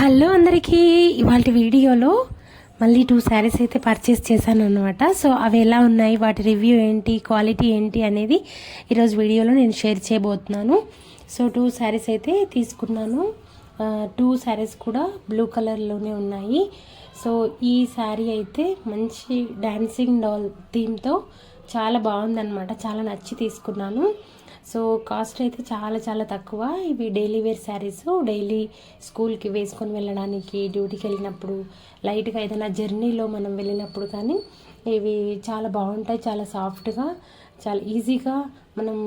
Hello అందరికీ ఇవాళ వీడియోలో మళ్ళీ టూ శారీస్ అయితే పర్చేస్ చేశాను అనమాట సో అవి ఎలా ఉన్నాయి వాటి రివ్యూ ఏంటి క్వాలిటీ ఏంటి అనేది ఈరోజు వీడియోలో నేను షేర్ చేయబోతున్నాను. సో టూ శారీస్ అయితే తీసుకున్నాను. టూ శారీస్ కూడా బ్లూ కలర్లోనే ఉన్నాయి. సో ఈ శారీ అయితే మంచి డ్యాన్సింగ్ డాల్ థీమ్తో చాలా బాగుందన్నమాట. చాలా నచ్చి తీసుకున్నాను. సో కాస్ట్ అయితే చాలా చాలా తక్కువ. ఇవి డైలీ వేర్ శారీస్. డైలీ స్కూల్కి వేసుకొని వెళ్ళడానికి డ్యూటీకి వెళ్ళినప్పుడు లైట్గా ఏదైనా జర్నీలో మనం వెళ్ళినప్పుడు కానీ ఇవి చాలా బాగుంటాయి చాలా సాఫ్ట్గా చాలా ఈజీగా మనం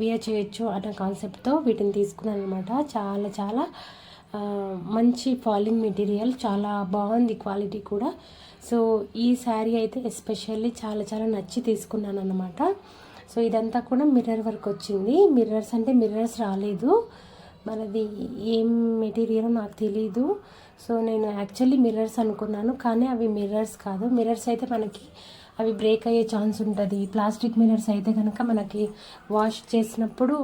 వేర్ చేయొచ్చు అన్న కాన్సెప్ట్తో వీటిని తీసుకున్నాను అనమాట చాలా చాలా మంచి ఫాలింగ్ మెటీరియల్ చాలా బాగుంది క్వాలిటీ కూడా. సో ఈ శారీ అయితే ఎస్పెషల్లీ చాలా చాలా నచ్చి తీసుకున్నాను అనమాట సో ఇదంతా కూడా మిర్రర్ వర్క్ వచ్చింది. మిర్రర్స్ అంటే మిర్రర్స్ రాలేదు. మనది ఏం మెటీరియల్ నాకు తెలీదు. సో నేను యాక్చువల్లీ మిర్రర్స్ అనుకున్నాను కానీ అవి మిర్రర్స్ కాదు. మిర్రర్స్ అయితే మనకి అవి బ్రేక్ అయ్యే ఛాన్స్ ఉంటుంది. ప్లాస్టిక్ మిర్రర్స్ అయితే కనుక మనకి వాష్ చేసినప్పుడు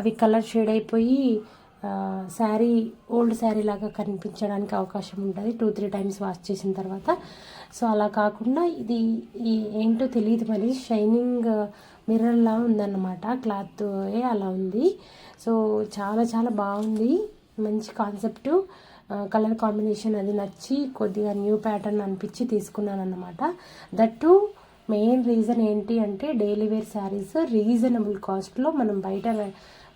అవి కలర్ షేడ్ అయిపోయి శారీ ఓల్డ్ శారీ లాగా కనిపించడానికి అవకాశం ఉంటుంది. టూ త్రీ టైమ్స్ వాష్ చేసిన తర్వాత. సో అలా కాకుండా ఇది ఏంటో తెలియదు మరి. షైనింగ్ మిర్రర్లా ఉందన్నమాట. క్లాత్ అలా ఉంది. సో చాలా చాలా బాగుంది. మంచి కాన్సెప్ట్. కలర్ కాంబినేషన్ అది నచ్చి కొద్దిగా న్యూ ప్యాటర్న్ అనిపించి తీసుకున్నాను అనమాట దట్టు మెయిన్ రీజన్ ఏంటి అంటే డైలీ వేర్ శారీస్ రీజనబుల్ కాస్ట్లో మనం బయట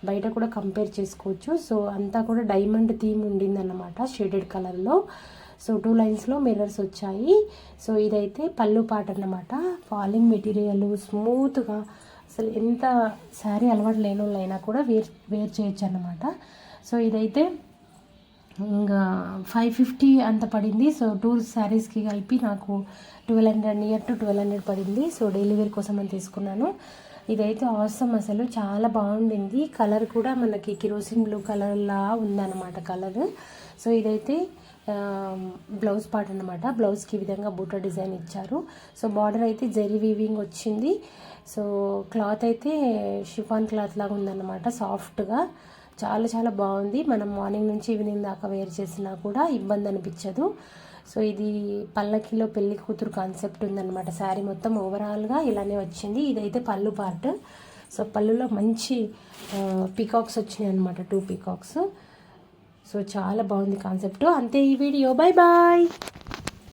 బయట కూడా కంపేర్ చేసుకోవచ్చు. సో అంతా కూడా డైమండ్ థీమ్ ఉండిందన్నమాట షేడెడ్ కలర్లో సో టూ లైన్స్లో మిర్రర్స్ వచ్చాయి. సో ఇదైతే పళ్ళు పాట అన్నమాట. ఫాలింగ్ మెటీరియల్ స్మూత్గా అసలు ఎంత శారీ అలవాటు లేని వాళ్ళైనా కూడా వేర్ వేర్ చేయొచ్చు అన్నమాట. సో ఇదైతే ఇంకా ఫైవ్ ఫిఫ్టీ అంత పడింది. సో టూ శారీస్కి కలిపి నాకు twelve hundred near to twelve hundred పడింది. సో డైలీ వేర్ కోసం అని తీసుకున్నాను. ఇదైతే అవసరం అసలు. చాలా బాగుండింది. కలర్ కూడా మనకి కిరోసిన్ బ్లూ కలర్లా ఉందన్నమాట కలర్. సో ఇదైతే బ్లౌజ్ పార్ట్ అనమాట బ్లౌజ్కి ఈ విధంగా బూటా డిజైన్ ఇచ్చారు. సో బార్డర్ అయితే జెరీ వీవింగ్ వచ్చింది. సో క్లాత్ అయితే షిఫాన్ క్లాత్ లాగా ఉందన్నమాట సాఫ్ట్గా. చాలా చాలా బాగుంది. మనం మార్నింగ్ నుంచి ఈవినింగ్ దాకా వేర్ చేసినా కూడా ఇబ్బంది అనిపించదు. సో ఇది పల్లకిలో పెళ్ళి కూతురు కాన్సెప్ట్ ఉందన్నమాట. శారీ మొత్తం ఓవరాల్గా ఇలానే వచ్చింది. ఇదైతే పళ్ళు పార్ట్. సో పళ్ళులో మంచి పీకాక్స్ వచ్చినాయి అనమాట టూ పీకాక్స్ సో చాలా బాగుంది కాన్సెప్ట్. అంతే ఈ వీడియో. Bye bye